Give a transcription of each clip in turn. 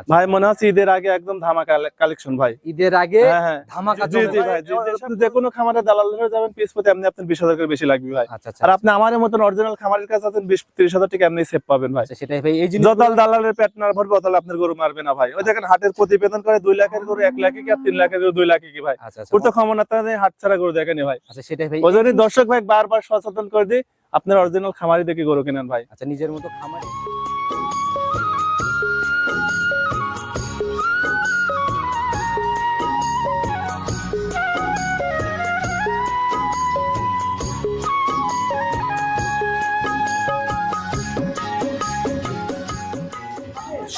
আচ্ছা। ভাই মনে হচ্ছে ঈদের আগে একদম ধামাকা কালেকশন ভাই। ঈদের আগে হ্যাঁ হ্যাঁ। ধামাকা জি জি ভাই। যে কোনো খামারে দালাল যাবেন পিস প্রতি আপনি আপনার বিশ হাজার করে বেশি লাগবে ভাই। আচ্ছা আচ্ছা। আর আপনি আমার মতন অরিজিনাল খামারের কাছে আছেন বিশ তিরিশ হাজার টাকা আপনি সেভ পাবেন ভাই। সেটাই ভাই এই জিনিস যতাল দালালের পেট না ভরবে অতাল আপনার গরু মারবে না ভাই। ওই দেখেন হাটের প্রতিবেদন করে দুই লাখের গরু এক লাখে কি আর তিন লাখের গরু দুই লাখে কি ভাই? ওর তো ক্ষমতা নেই হাট ছাড়া গরু দেখেনি ভাই। আচ্ছা সেটাই ভাই। ওই জন্যই দর্শক ভাই বারবার সচেতন করে দিই আপনার অরিজিনাল খামারি দেখে গরু কেনেন ভাই। আচ্ছা নিজের মতো খামার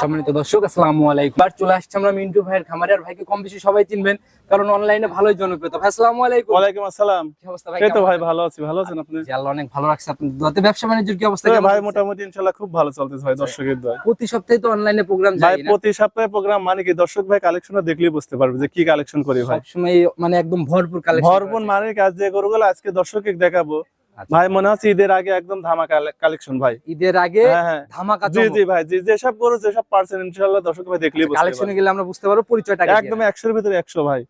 সম্মানিত দর্শক আসসালামু আলাইকুম। আর চলে আসছে আমরা মিন্টু ভাইয়ের খামারে। আর ভাইকে কম বেশি সবাই চিনবেন কারণ অনলাইনে ভালোই জনপ্রিয়তা। ভাই আসসালামু আলাইকুম। ওয়ালাইকুম আসসালাম। কি অবস্থা ভাই এই তো ভাই ভালো আছি ভালো আছেন আপনি? জি, আল্লাহ অনেক ভালো রাখছে আপনি দোয়াতে। ব্যবসা বাণিজ্যের কি অবস্থা ভাই মোটামুটি ইনশাল্লাহ খুব ভালো চলতেছে ভাই দর্শকের দয়। প্রতি সপ্তাহে তো অনলাইনে প্রোগ্রাম যায় না? প্রতি সপ্তাহে প্রোগ্রাম মানে কি? দর্শক ভাই কালেকশনটা দেখলেই বুঝতে পারবে যে কি কালেকশন করি ভাই। সবসময় মানে একদম ভরপুর কালেকশন ভরপুর মানে কাজ যে গরুগুলো আজকে দর্শককে দেখাবো। আচ্ছা। ভাই মনে হচ্ছে ঈদের আগে একদম ধামাকা কালেকশন ভাই। ঈদের আগে হ্যাঁ হ্যাঁ। ধামাকা জি জি ভাই জি যেসব গরু যেসব পার্সেন্ট ইনশাল্লাহ দর্শক ভাই দেখলি কালেকশনে গেলে আমরা বুঝতে পারব পরিচয়টা একদম একদম একশোর ভিতরে একশো ভাই।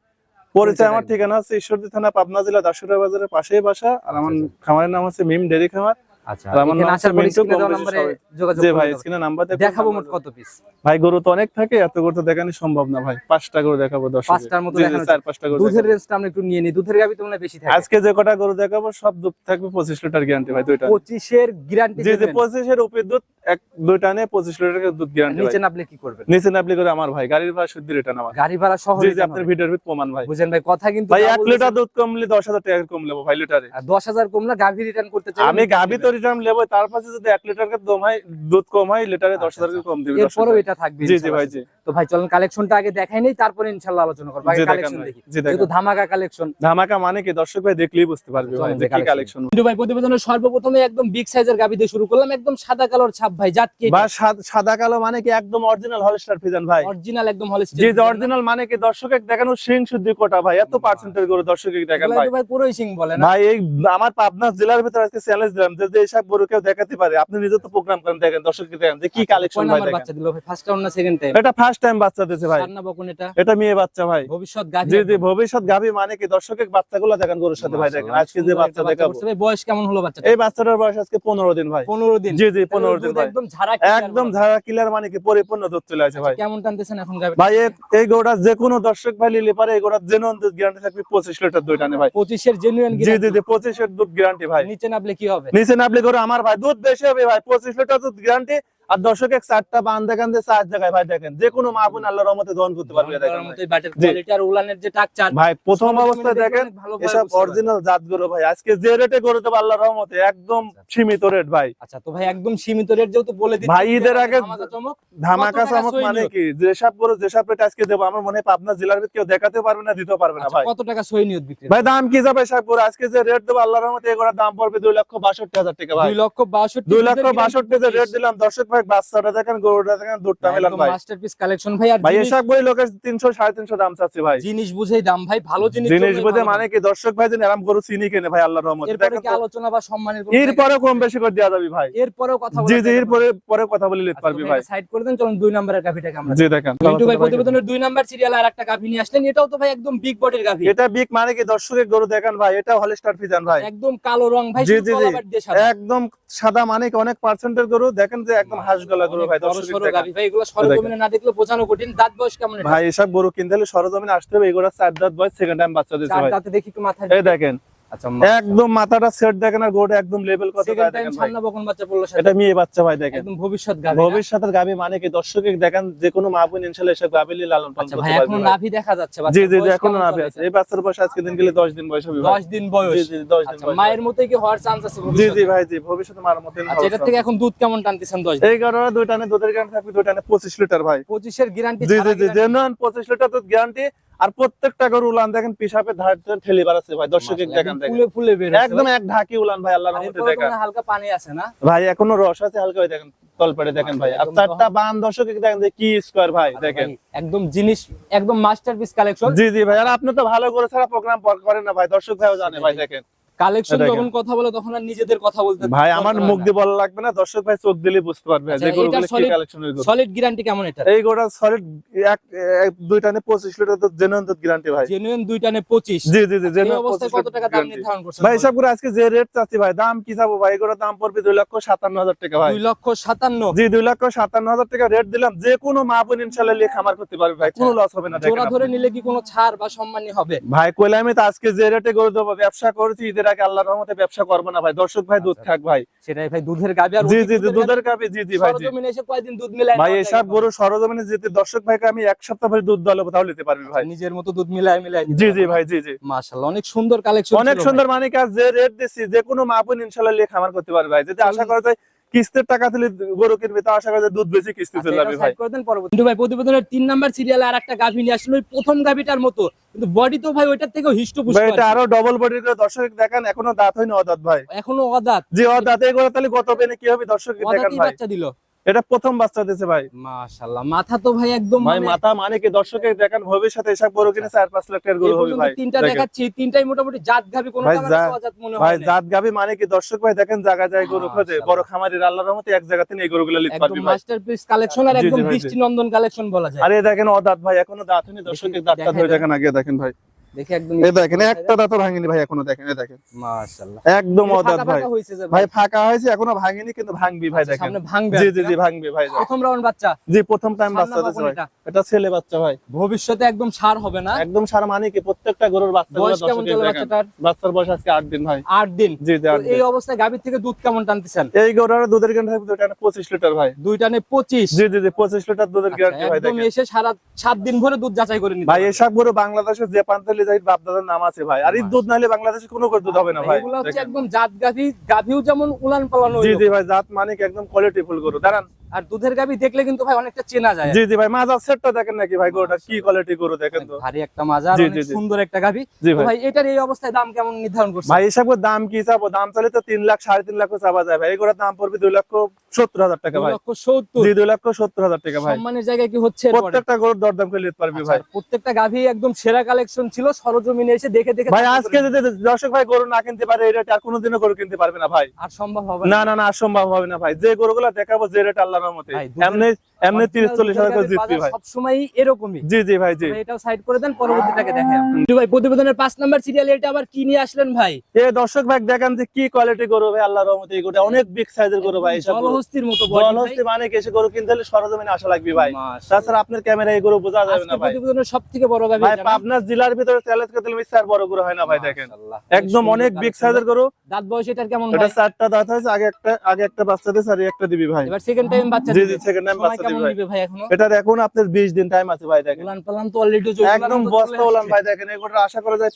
পরিচয় আমার ঠিকানা আছে ঈশ্বরদী থানা পাবনা জেলা দাসুরা বাজারের পাশেই বাসা। আর আমার খামারের নাম আছে মিম ডেরি খামার। আচ্ছা আমার নাম আসার মিন্টু, স্ক্রিনে দেওয়া কম বেশি নম্বরে যোগাযোগ জি ভাই স্ক্রিনে নাম্বার দেখাবো মোট কত পিস ভাই গরু তো অনেক থাকে এত গরু তো দেখানো সম্ভব না ভাই। পাঁচটা গরু দেখাবো দশ পাঁচটার মতো দেখানো চার পাঁচটা গরু দুধের রেঞ্জটা আমরা একটু নিয়ে নিই। দুধের গাবি তো বেশি থাকে। আজকে যে কটা গরু দেখাবো সব দুধ থাকবে পঁচিশ লিটার গ্যারান্টি ভাই দুইটা। পঁচিশের গ্যারান্টি জি জি পঁচিশের উপরে দুধ এক দুইটা লিটার দুধ গ্যারান্টি নিচে নাপলে কি করবেন? নিচে নাপলি করে আমার ভাই গাড়ির ভাড়া শুদ্ধ রিটার্ন আমার। গাড়ি ভাড়া সহ জি জি আপনার ভিডিওর ভিতর প্রমাণ ভাই। বুঝেন ভাই কথা কিন্তু ভাই যা এক লিটার দুধ কমলে দশ হাজার টাকা কম নেব ভাই লিটারে। আর দশ হাজার কমলা গাভি রিটার্ন করতে চাই আমি গাভি তো রিটার্ন নেব তার পাশে যদি এক লিটার কম হয় দুধ কম হয় লিটারে দশ হাজার কম দিবে এরপরেও এটা থাকবে জি জি ভাই জি। তো ভাই চলেন কালেকশনটা আগে দেখাই নেই তারপরে ইনশাল্লাহ আলোচনা করব। আগে কালেকশন দেখি। যেহেতু ধামাকা কালেকশন ধামাকা মানে কি? দর্শক ভাই দেখলেই বুঝতে পারবে ভাই যে যে কি কালেকশন কিন্তু ভাই প্রতিবেদনের সর্বপ্রথমে একদম বিগ সাইজের গাভি দিয়ে শুরু করলাম একদম সাদা কালোর ছাপ ভাই জাত কি বা সাদা কালো মানে কি? একদম অরিজিনাল হলস্টার ফিজান ভাই। অরিজিনাল একদম জি অরিজিনাল মানে কি? দর্শকে দেখানো সিং শুদ্ধি কোটা ভাই এত পার্সেন্টেজ করে দর্শকে দেখেন ভাই। ভাই পুরোই সিং বলে না। ভাই এই আমার পাবনা জেলার ভিতরে আজকে চ্যালেঞ্জ দিলাম যে এইসব গরু কেউ দেখাতে পারে। আপনি নিজে তো প্রোগ্রাম করেন দেখেন দর্শককে দেখেন যে কি কালেকশন ভাই দেখেন। বাচ্চা দিল ভাই? ফার্স্ট টাউন না সেকেন্ড টাইম এটা ফার্স্ট টাইম বাচ্চা ভাই। বকুন এটা? এটা মেয়ে বাচ্চা ভাই। ভবিষ্যৎ গাভি জি জি ভবিষ্যৎ গাভী মানে কি? দর্শকের বাচ্চাগুলো দেখেন গরুর সাথে ভাই দেখেন। আজকে যে বাচ্চা দেখাবো। বয়স কেমন হলো বাচ্চা এই বাচ্চাটার বয়স আজকে পনেরো দিন ভাই। পনেরো দিন। জি জি পনেরো দিন ভাই। একদম ঝাড়া একদম ঝাড়া কিলার মানে কি? পরিপূর্ণ দুধ চলে আছে ভাই। কেমন টানতেছেন এখন গাভি ভাই এই গোটা যে কোনো দর্শক ভাই নিলে পারে। এই গোটা জেন দুধ গ্যারান্টি থাকবে পঁচিশ লিটার দুইটা নে ভাই। পঁচিশের জেনুইন জি জি জি পঁচিশের দুধ গ্যারান্টি ভাই। নিচে নামলে কি হবে? নিচে নাপলে করে আমার ভাই দুধ বেশি হবে ভাই পঁচিশ লিটার দুধ গ্যারান্টি আর দর্শকের চারটা বান দেখান দিয়ে চার জায়গায় ভাই দেখেন যে কোনো মা বোন আল্লাহর রহমতে দহন করতে পারবে দেখেন। আর উলানের যে টাকচার ভাই প্রথম অবস্থায় দেখেন এসব অরিজিনাল জাত গরু ভাই। আজকে যে রেটে গরু দেবো আল্লাহর রহমতে একদম সীমিত রেট ভাই। আচ্ছা তো ভাই একদম সীমিত রেট যেহেতু বলে দিচ্ছি ভাই, ঈদের আগে ধামাকা চমক মানে? কি? যেসব গরু যেসব রেট আজকে দেবো আমার মনে হয় পাবনা জেলার ভিতরে কেউ দেখাতে পারবে না দিতে পারবে না আচ্ছা, ভাই। কত টাকা সই নিয়ত বিক্রি? ভাই দাম কি যাবে সব গরু? আজকে যে রেট দেবো আল্লাহর রহমতে এগুলোর দাম পড়বে দুই লক্ষ বাষট্টি হাজার টাকা ভাই। দুই লক্ষ বাষট্টি দুই লক্ষ বাষট্টি যে রেট দিলাম দর্শক ভাই বাচ্চাটা দেখেন গরুটা দেখেন দুধটা মেলান ভাই। মাস্টারপিস কালেকশন ভাই আর ভাই জিনিস- বই লোকের তিনশো সাড়ে দাম চাচ্ছে ভাই। জিনিস বুঝেই দাম ভাই ভালো জিনিস জিনিস জন্যই মানে কি দর্শক ভাই যেন এরম গরু চিনি কেনে ভাই আল্লাহর রহমতে। এরপরে কি আলোচনা বা সম্মানের কোনো এরপরে কম বেশি করে দেওয়া যাবে ভাই। এরপরেও কথা জি জি এরপরে পরে কথা বলে নিতে পারবি ভাই। সাইড করে দেন চলুন দুই নম্বরের গাভিটাকে আমরা জি দেখেন মিন্টু ভাই প্রতিবেদনের দুই নাম্বার সিরিয়াল আর একটা গাভি নিয়ে আসলেন। এটাও তো ভাই একদম বিগ বডির গাভি। এটা বিগ মানে কি দর্শকের গরু দেখেন ভাই এটা হলস্টার ফিজান ভাই। একদম কালো রং ভাই জি, জি। একদম সাদা মানে কি অনেক পার্সেন্টের গরু। দেখেন যে একদম গরু ভাই। ভাই এগুলো সরজমিনে না দেখলে বোঝানো কঠিন। দাঁত বয়স কেমন ভাই এসব গরু কিনতে হলে সরজমিনে আসতে হবে এগুলো চার দাঁত বয়স সেকেন্ড টাইম বাচ্চা দেখি মাথায় এই দেখেন একদম মাথাটা সেট দেখেন আর গরুটা একদম লেভেল কত বাচ্চা পড়ল এটা মেয়ে বাচ্চা ভাই দেখেন। একদম ভবিষ্যৎ ভবিষ্যতের গাবি মানে কি? দর্শকে দেখেন যে কোনো মা বোন ইনশাল্লাহ এসব গাবি লালন পালন আচ্ছা করতে পারবে এখনও নাভি দেখা যাচ্ছে জি জি জি এখনও কেমন নাভি আছে। এই বাচ্চার বয়স আজকে দিন গেলে দশ দিন বয়স হবে দিন বয়স। জি জি দশ দিন আচ্ছা বয়স মায়ের মতোই কি হওয়ার চান্স আছে জি জি ভাই জি ভবিষ্যতে মার আচ্ছা থেকে এখন দুধ কেমন টানতেছেন দিন? এই কারণে দুই টানে দুধের গ্যারান্টি থাকবে দুই টানে পঁচিশ লিটার ভাই। পঁচিশের গ্যারান্টি জি জি জি জেনুইন পঁচিশ লিটার দুধ গ্যারান্টি আর প্রত্যেকটা গরু উলান দেখেন পিসাপে ধার ঠেলে বাড়াচ্ছে ভাই দর্শকের দেখেন ফুলে ফুলে বের একদম এক ঢাকি উলান ভাই আল্লাহ রহমতে দেখেন। হালকা পানি আছে না? ভাই এখনও রস আছে হালকা ওই দেখেন তলপেটে দেখেন ভাই। আর চারটা বান দর্শকে দেখেন যে কি স্কোয়ার ভাই দেখেন। একদম জিনিস একদম মাস্টারপিস কালেকশন জি জি ভাই আর আপনি তো ভালো করে ছাড়া প্রোগ্রাম করেন না ভাই দর্শক ভাইও জানে ভাই দেখেন। কালেকশন যখন কথা বলে তখন আর নিজেদের কথা বলতে ভাই আমার মুখ দিয়ে বলা লাগবে না দর্শক ভাই চোখ দিলে বুঝতে পারবে আচ্ছা, যে গরুগুলো কি solid- কালেকশনের গরু। সলিড গ্যারান্টি কেমন এটা এই সলিড এক দুই টানে পঁচিশ লিটার তো জেনুইন দুধ গ্যারান্টি ভাই। জেনুইন দুইটানে 25 জি জি জি এই genuine অবস্থায় কত টাকা দাম নির্ধারণ করছেন ভাই হিসাব করে আজকে যে রেট চাচ্ছি ভাই দাম কি যাব ভাই? এগুলোর দাম পড়বে দুই লক্ষ সাতান্ন হাজার টাকা ভাই। 2 লক্ষ 57 জি দুই লক্ষ সাতান্ন হাজার টাকা রেট দিলাম। যে কোনো মা বোন ইনশাল্লাহ লিয়ে খামার করতে পারবে ভাই। কোনো লস হবে না জোড়া ধরে নিলে কি কোনো ছাড় বা সম্মানী হবে? ভাই কইলে আমি তো আজকে যে রেটে গরু দেবো ব্যবসা করেছি ঈদের আগে আল্লাহর রহমতে ব্যবসা করব না ভাই। দর্শক ভাই দুধ থাক খাক ভাই। সেটাই ভাই দুধের গাবি আর জি জি দুধের গাবি। জি জি ভাই সরজমিনে এসে কয়দিন দুধ মিলাই ভাই এসব গরু সরজমিনে যেতে দর্শক ভাইকে আমি এক সপ্তাহ পরে দুধ দালো তাও নিতে পারবে ভাই। নিজের মতো দুধ মিলাই মিলাই জি জি ভাই জি জি। মাশাআল্লাহ অনেক সুন্দর কালেকশন অনেক সুন্দর মানে কাজ যে রেট দিছি যে কোনো মাপুন ইনশাআল্লাহ ইনশাল্লাহ আমার করতে পারবে ভাই। যদি আশা করা যায় কিস্তির টাকা তুলে গরু কিনবে তা আশা করি দুধ বেশি কিস্তি চলবে ভাই। কিন্তু ভাই প্রতিবেদনের তিন নাম্বার সিরিয়ালে আর একটা গাভী নিয়ে আসলো ওই প্রথম গাভীটার মতো। কিন্তু বডি তো ভাই ওইটার থেকেও হিষ্টপুষ্ট ভাই এটা আরও ডবল বডি করে দর্শক দেখেন এখনও দাঁত হয়নি অদাঁত ভাই। এখনও অদাত যে অদাঁত এই গরু তাহলে গত পেনে কি হবে দর্শক দেখেন ভাই। বাচ্চা দিল। এটা প্রথম বাচ্চা দিয়েছে ভাই। মাশাআল্লাহ মাথা তো ভাই একদম ভাই মানে- মাথা মানে কি? দর্শকে দেখেন ভবিষ্যতে এসব গরু কিনে চার পাঁচ লাখ টাকার গরু হবে ভাই। তিনটা দেখাচ্ছি তিনটাই মোটামুটি জাত গাভী কোনো ভাই, জাত- মনে হয় না। জাত গাবি মানে কি? দর্শক ভাই দেখেন জায়গা যায় গরু খোঁজে। বড় খামারের আল্লাহর রহমতে এক জায়গা থেকে এই গরুগুলো লিখতে একদম পারবি ভাই। মাস্টারপিস কালেকশন আর একদম ভাই, দৃষ্টি নন্দন কালেকশন বলা যায়। আরে দেখেন অদাঁত ভাই এখনও দাঁত হয়নি দর্শকের দাঁতটা ধরে দেখেন আগে দেখেন ভাই। দেখে একদম এই দেখেন একটা দাঁতও ভাঙেনি ভাই এখনও দেখেন এই দেখেন। মাশাআল্লাহ। একদম অদাঁত ভাই। ফাঁকা হয়েছে যে ভাই ফাঁকা হয়েছে এখনও ভাঙেনি কিন্তু ভাঙবি ভাই দেখেন। সামনে ভাঙবে জি জি জি না? ভাই প্রথম রাউন্ড বাচ্চা। জি প্রথম টাইম বাচ্চা সামনে ভাই এটা। এটা ছেলে বাচ্চা ভাই। ভবিষ্যতে একদম সার হবে না। একদম সারা মানে কি প্রত্যেকটা গরুর বাচ্চা বয়স কেমন চলে বাচ্চাটার? বাচ্চার বয়স আজকে আট দিন ভাই। আট দিন। জি জি এই অবস্থায় গাভীর থেকে দুধ কেমন টানতেছেন? এই গরুর দুধের গ্যারান্টি দুইটা পঁচিশ লিটার ভাই। দুইটানে পঁচিশ। জি জি জি পঁচিশ লিটার দুধের গ্যারান্টি ভাই আচ্ছা, একদম এসে সারা সাত দিন ভরে দুধ যাচাই করে নিতে ভাই এসব গরু বাংলাদেশে যে পান্তালি যাই বাপ দাদার নাম আছে ভাই। আর এই দুধ নাহলে বাংলাদেশে কোনো করে দুধ হবে না ভাই। এগুলো হচ্ছে একদম জাত গাধি গাধিও যেমন উলান পালানো জি জি ভাই জাত মানে একদম কোয়ালিটি ফুল গরু। দাঁড়ান। আর দুধের গাভী দেখলে কিন্তু ভাই অনেকটা চেনা যায়। জি জি ভাই মাজার সেটটা দেখেন নাকি ভাই গরুটা? কি কোয়ালিটি গরু দেখেন তো? ভারী একটা মাজার জি, জি। সুন্দর একটা জি তো ভাই। এটার এই অবস্থায় দাম কেমন নির্ধারণ করছে ভাই গরুর দাম কি চাবো? দাম চাইলে তো তিন লাখ সাড়ে তিন লাখ চাপা যায় ভাই। এই গরুর দাম পড়বে দুই লক্ষ সত্তর হাজার টাকা দুই ভাই। লক্ষ সত্তর। জি দুই লক্ষ সত্তর হাজার টাকা ভাই। সম্মানের জায়গায় কি হচ্ছে? প্রত্যেকটা গরুর দরদাম করে নিতে পারবি আচ্ছা, ভাই। প্রত্যেকটা গাভী একদম সেরা কালেকশন ছিল সরজমিনে এসে দেখে দেখে ভাই আজকে যদি দর্শক ভাই গরু না কিনতে পারে এই রেট আর কোনোদিনও গরু কিনতে পারবে না ভাই। আর সম্ভব হবে না। না না অসম্ভব হবে না ভাই। যে গরুগুলো দেখাবো যে রেট আল্লাহর ভাই, দুধের- এমনি এমনি তিরিশ চল্লিশ হাজার করে জিতবি ভাই। সবসময় এরকমই। জি জি ভাই জি। এটাও সাইড করে দেন পরবর্তীটাকে দেখে ভাই প্রতিবেদনের পাঁচ নাম্বার সিরিয়াল এটা আবার কি নিয়ে আসলেন ভাই? এই দর্শক ভাই দেখেন যে কি কোয়ালিটি গরু ভাই আল্লাহর রহমতে এই গরুটা অনেক বিগ সাইজের গরু ভাই এসব জলহস্তির মতো body জলহস্তি মানে কি? এসে গরু কিনতে হলে সরজমিনে আসা লাগবে ভাই। তাছাড়া আপনার ক্যামেরা এই গরু বোঝা যাবে না ভাই। প্রতিবেদনের সবথেকে বড় ভাই? পাবনার জেলার ভিতরে চ্যালেঞ্জ করতে মিস্টার বড় গরু হয় না ভাই দেখেন। একদম অনেক বিগ সাইজের গরু। দাঁত বয়স এটার কেমন এটা চারটা দাঁত হয়েছে আগে একটা আগে একটা বাচ্চা দিয়েছে আর একটা দিবি ভাই। এবার সেকেন্ড টাইম বাচ্চা জি জি সেকেন্ড টাইম বাচ্চা নিবে ভাই এখনও? এটার এখন আপনার বিশ দিন টাইম আছে ভাই দেখেন। উলান পালান তো অলরেডি একদম বস্তা হলাম ভাই দেখেন এগুলো আশা করা যায়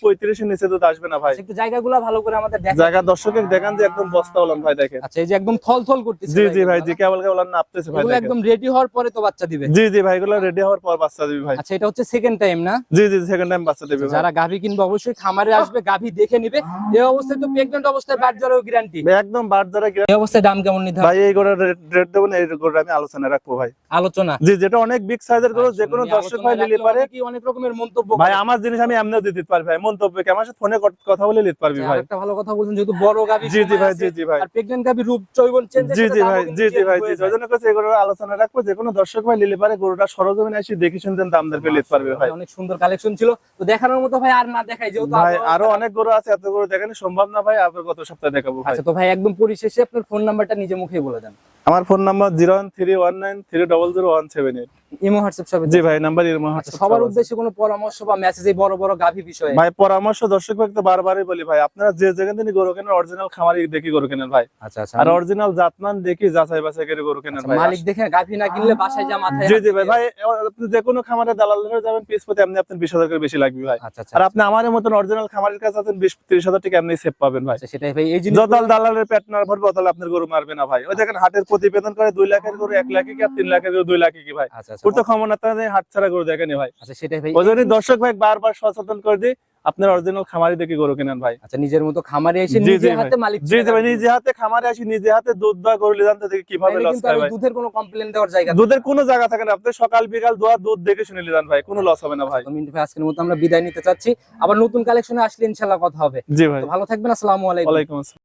নিচে আসবে না ভাই। একটু জায়গাগুলো ভালো করে আমাদের জায়গা দর্শকের দেখান যে একদম বস্তা হলাম ভাই দেখেন। আচ্ছা এই যে একদম থল থল করতেছে জি জি ভাই জি কেবল কেবল নাপতেছে ভাই এগুলো একদম রেডি হওয়ার পরে তো বাচ্চা দিবে। জি জি ভাই এগুলো রেডি হওয়ার পর বাচ্চা দিবি ভাই। আচ্ছা এটা হচ্ছে সেকেন্ড টাইম না? জি জি সেকেন্ড টাইম বাচ্চা দিবি ভাই। যারা গাভী কিনবে অবশ্যই খামারে আসবে গাভী দেখে নিবে। এই অবস্থায় তো প্রেগন্যান্ট অবস্থায় ব্যাট জ্বরেও গ্যারান্টি একদম বার দ্বারা এই অবস্থায় দাম কেমন নির্ধারণ ভাই এই গরুর রেট দেবো না এই গরুর আমি আলোচনা রাখব ভাই। আলোচনা। জি যেটা অনেক বিগ সাইজের গরু যে কোনো দর্শক ভাই নিতে পারে। অনেকেই অনেক রকমের মন্তব্য ভাই আমার জিনিস আমি এমনিও দিতে পারবি ভাই মন্তব্য কি? আমার সাথে ফোনে কথা বলে নিতে পারবি আচ্ছা, ভাই। আরেকটা ভালো কথা বলছেন যেহেতু বড় গাভী জি জি ভাই জি জি ভাই। আর প্রেগন্যান্ট গাভী রূপ চৈবন চেঞ্জ জি জি ভাই জি জি ভাই জি জন্য কাছে এগুলোর আলোচনা রাখব যে কোনো দর্শক ভাই নিলে পারে গরুটা সরজমিনে এসে দেখে শুনতেন দাম দর করে নিতে পারবে ভাই। অনেক সুন্দর কালেকশন ছিল তো দেখানোর মতো ভাই আর না দেখাই যেহেতু ভাই আরও অনেক গরু আছে এত গরু দেখানো সম্ভব না ভাই আবার গত সপ্তাহে দেখাবো ভাই। আচ্ছা তো ভাই একদম পরিশেষে আপনার ফোন নাম্বারটা নিজে মুখেই বলে দেন। আমার phone number zero one three one nine three double zero one seven eight. Imo WhatsApp সবে জি ভাই নাম্বার এর আচ্ছা, সবার উদ্দেশ্যে কোনো পরামর্শ বা মেসেজ এই বড় বড় গাভী বিষয়ে? ভাই পরামর্শ দর্শক ভাই তো বারবারই বলি ভাই আপনারা যে যেখান থেকে গরু কেনেন অরিজিনাল খামারি দেখি গরু কেনেন ভাই। আচ্ছা আচ্ছা আর অরিজিনাল জাতমান দেখি যাচাই বাছাই করে গরু কেনেন আচ্ছা, ভাই। মালিক দেখে গাভী না কিনলে বাসায় যা মাথায় জি জি ভাই ভাই আপনি যে কোনো খামারে দালাল ধরে যাবেন পিস প্রতি এমনি আপনার বিশ হাজার করে বেশি লাগবে ভাই। আচ্ছা আচ্ছা আর আপনি আমার মতন অরিজিনাল খামারের কাছে আছেন বিশ ত্রিশ হাজার টাকা এমনি সেভ পাবেন ভাই। আচ্ছা, সেটাই ভাই এই জিনিস দালালের পেট না ভরবে অতল আপনার গরু মারবে না ভাই। ওই দেখেন হাটের প্রতিবেদন করে দুই লাখের গরু এক লাখে কি আর তিন লাখের গরু দুই লাখে কি ভাই? আচ্ছা আচ্ছা। ওর তো ক্ষমতা নেই হাট ছাড়া গরু দেখেনি ভাই। আচ্ছা সেটাই ভাই। ওই জন্য দর্শক ভাই বারবার সচেতন করে দিই আপনার অরিজিনাল খামারি দেখে গরু কিনেন ভাই। আচ্ছা নিজের মতো খামারে এসে নিজের হাতে মালিক জি জি ভাই নিজে হাতে খামারে আসি নিজে হাতে দুধ দোয়া গরু লিদান থেকে কীভাবে লস আর ভাই। দুধের কোনো কমপ্লেন দেওয়ার জায়গা। দুধের কোনো জায়গা থাকে না। আপনি সকাল বিকাল দোয়া দুধ দেখে শুনে লিদান ভাই কোনো লস হবে না ভাই। তো মিন্টু ভাই আজকের মতো আমরা বিদায় নিতে চাচ্ছি। আবার নতুন কালেকশনে আসলে ইনশাআল্লাহ কথা হবে। জি ভাই। ভালো থাকবেন আসসালামু আলাইকুম। ওয়ালাইকুম আসসালাম।